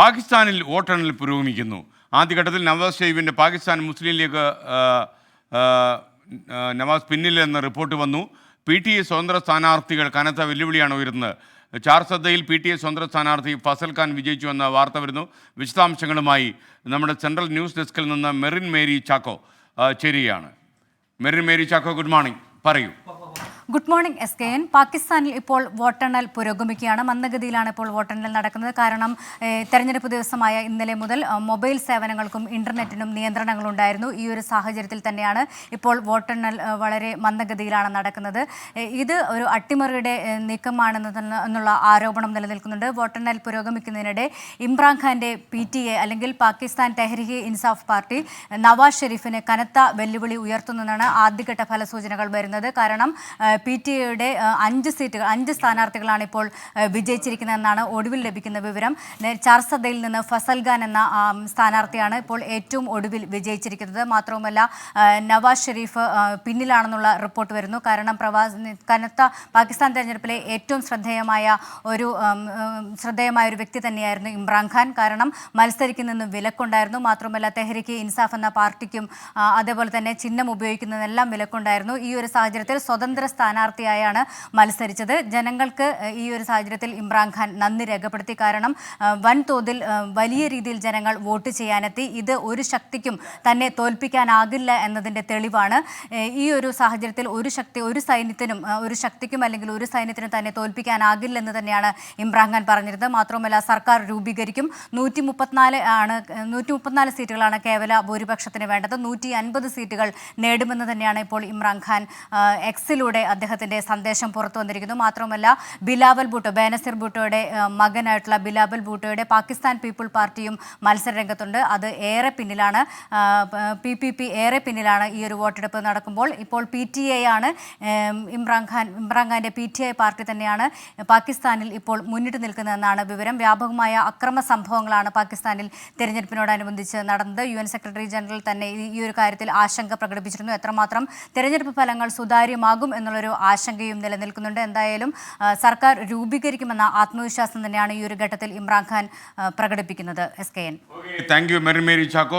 പാകിസ്ഥാനിൽ വോട്ടെണ്ണൽ പുരോഗമിക്കുന്നു. ആദ്യഘട്ടത്തിൽ നവാസ് ഷെയ്ബിന്റെ പാകിസ്ഥാൻ മുസ്ലിം ലീഗ് നവാസ് പിന്നിലെന്ന് റിപ്പോർട്ട് വന്നു. പി ടി എ സ്വതന്ത്ര സ്ഥാനാർത്ഥികൾ കനത്ത വെല്ലുവിളിയാണ് ഉയരുന്നത്. ചാർസദ്ദയിൽ പി ടി എ സ്വതന്ത്ര സ്ഥാനാർത്ഥി ഫസൽ ഖാൻ വിജയിച്ചു എന്ന വാർത്ത വരുന്നു. വിശദാംശങ്ങളുമായി നമ്മുടെ സെൻട്രൽ ന്യൂസ് ഡെസ്കിൽ നിന്ന് മെറിൻ മേരി ചാക്കോ ചേരുകയാണ്. Merin Mary Chacko good morning. പറയൂ. Good morning S K N പാകിസ്ഥാനിൽ ഇപ്പോൾ വോട്ടെണ്ണൽ പുരോഗമിക്കുകയാണ്. മന്ദഗതിയിലാണ് ഇപ്പോൾ വോട്ടെണ്ണൽ നടക്കുന്നത്. കാരണം തെരഞ്ഞെടുപ്പ് ദിവസമായ ഇന്നലെ മുതൽ മൊബൈൽ സേവനങ്ങൾക്കും ഇന്റർനെറ്റിനും നിയന്ത്രണങ്ങളുണ്ടായിരുന്നു. ഈ ഒരു സാഹചര്യത്തിൽ തന്നെയാണ് ഇപ്പോൾ വോട്ടെണ്ണൽ വളരെ മന്ദഗതിയിലാണ് നടക്കുന്നത്. ഇത് ഒരു അട്ടിമറിയുടെ നീക്കമാണെന്ന് എന്നുള്ള ആരോപണം നിലനിൽക്കുന്നുണ്ട്. വോട്ടെണ്ണൽ പുരോഗമിക്കുന്നതിനിടെ ഇമ്രാൻഖാന്റെ പി ടി എ അല്ലെങ്കിൽ പാകിസ്ഥാൻ തെഹ്രിഹി ഇൻസാഫ് പാർട്ടി നവാസ് ഷെരീഫിന് കനത്ത വെല്ലുവിളി ഉയർത്തുന്നതാണ് ആദ്യഘട്ട ഫലസൂചനകൾ വരുന്നത്. കാരണം പി ടി എയുടെ അഞ്ച് സീറ്റുകൾ അഞ്ച് സ്ഥാനാർത്ഥികളാണ് ഇപ്പോൾ വിജയിച്ചിരിക്കുന്നതെന്നാണ് ഒടുവിൽ ലഭിക്കുന്ന വിവരം. ചാർസദയിൽ നിന്ന് ഫസൽ ഖാൻ എന്ന സ്ഥാനാർത്ഥിയാണ് ഇപ്പോൾ ഏറ്റവും ഒടുവിൽ വിജയിച്ചിരിക്കുന്നത്. മാത്രവുമല്ല നവാസ് ഷെരീഫ് പിന്നിലാണെന്നുള്ള റിപ്പോർട്ട് വരുന്നു. കാരണം പ്രവാസ കനത്ത പാകിസ്ഥാൻ തെരഞ്ഞെടുപ്പിലെ ഏറ്റവും ശ്രദ്ധേയമായ ഒരു ശ്രദ്ധേയമായ ഒരു വ്യക്തി തന്നെയായിരുന്നു ഇമ്രാൻഖാൻ കാരണം മത്സരിക്കുന്നതിന് വിലക്കുണ്ടായിരുന്നു. മാത്രമല്ല തെഹ്രിക്ക് ഇൻസാഫ് എന്ന പാർട്ടിക്കും അതേപോലെ തന്നെ ചിഹ്നം ഉപയോഗിക്കുന്നതിനെല്ലാം വിലക്കുണ്ടായിരുന്നു. ഈ ഒരു സാഹചര്യത്തിൽ സ്വതന്ത്ര സ്ഥാനാർത്ഥിയായാണ് മത്സരിച്ചത്. ജനങ്ങൾക്ക് ഈ ഒരു സാഹചര്യത്തിൽ ഇമ്രാൻഖാൻ നന്ദി രേഖപ്പെടുത്തി. കാരണം വൻതോതിൽ വലിയ രീതിയിൽ ജനങ്ങൾ വോട്ട് ചെയ്യാനെത്തി. ഇത് ഒരു ശക്തിക്കും തന്നെ തോൽപ്പിക്കാനാകില്ല എന്നതിന്റെ തെളിവാണ്. ഈ ഒരു സാഹചര്യത്തിൽ ഒരു ശക്തി ഒരു സൈന്യത്തിനും ഒരു ശക്തിക്കും അല്ലെങ്കിൽ ഒരു സൈന്യത്തിനും തന്നെ തോൽപ്പിക്കാനാകില്ല എന്ന് തന്നെയാണ് ഇമ്രാൻഖാൻ പറഞ്ഞിരുന്നത്. മാത്രമല്ല സർക്കാർ രൂപീകരിക്കും. നൂറ്റി മുപ്പത്തിനാല് ആണ് നൂറ്റി മുപ്പത്തിനാല് സീറ്റുകളാണ് കേവല ഭൂരിപക്ഷത്തിന് വേണ്ടത്. നൂറ്റി അൻപത് സീറ്റുകൾ നേടുമെന്ന് തന്നെയാണ് ഇപ്പോൾ ഇമ്രാൻഖാൻ എക്സിലൂടെ അദ്ദേഹത്തിന്റെ സന്ദേശം പുറത്തു വന്നിരിക്കുന്നു. മാത്രമല്ല ബിലാവൽ ഭൂട്ടോ ബേനസിർ ഭൂട്ടോയുടെ മകനായിട്ടുള്ള ബിലാവൽ ഭൂട്ടോയുടെ പാകിസ്ഥാൻ പീപ്പിൾ പാർട്ടിയും മത്സര രംഗത്തുണ്ട്. അത് ഏറെ പിന്നിലാണ്. പി പി പി ഏറെ പിന്നിലാണ് ഈ ഒരു വോട്ടെടുപ്പ് നടക്കുമ്പോൾ. ഇപ്പോൾ പി ടി എ ആണ് ഇമ്രാൻഖാൻ ഇമ്രാൻഖാന്റെ പി ടി ഐ പാർട്ടി തന്നെയാണ് പാകിസ്ഥാനിൽ ഇപ്പോൾ മുന്നിട്ട് നിൽക്കുന്നതെന്നാണ് വിവരം. വ്യാപകമായ അക്രമ സംഭവങ്ങളാണ് പാകിസ്ഥാനിൽ തെരഞ്ഞെടുപ്പിനോടനുബന്ധിച്ച് നടന്നത്. യു എൻ സെക്രട്ടറി ജനറൽ തന്നെ ഈ ഒരു കാര്യത്തിൽ ആശങ്ക പ്രകടിപ്പിച്ചിരുന്നു. എത്രമാത്രം തെരഞ്ഞെടുപ്പ് ഫലങ്ങൾ സുതാര്യമാകും എന്നുള്ളൊരു ആശങ്കയും നിലനിൽക്കുന്നുണ്ട്. എന്തായാലും സർക്കാർ രൂപീകരിക്കുമെന്ന ആത്മവിശ്വാസം തന്നെയാണ് ഈ ഒരു ഘട്ടത്തിൽ ഇമ്രാൻഖാൻ പ്രകടിപ്പിക്കുന്നത്. S K N. Thank you Merin Mary Chacko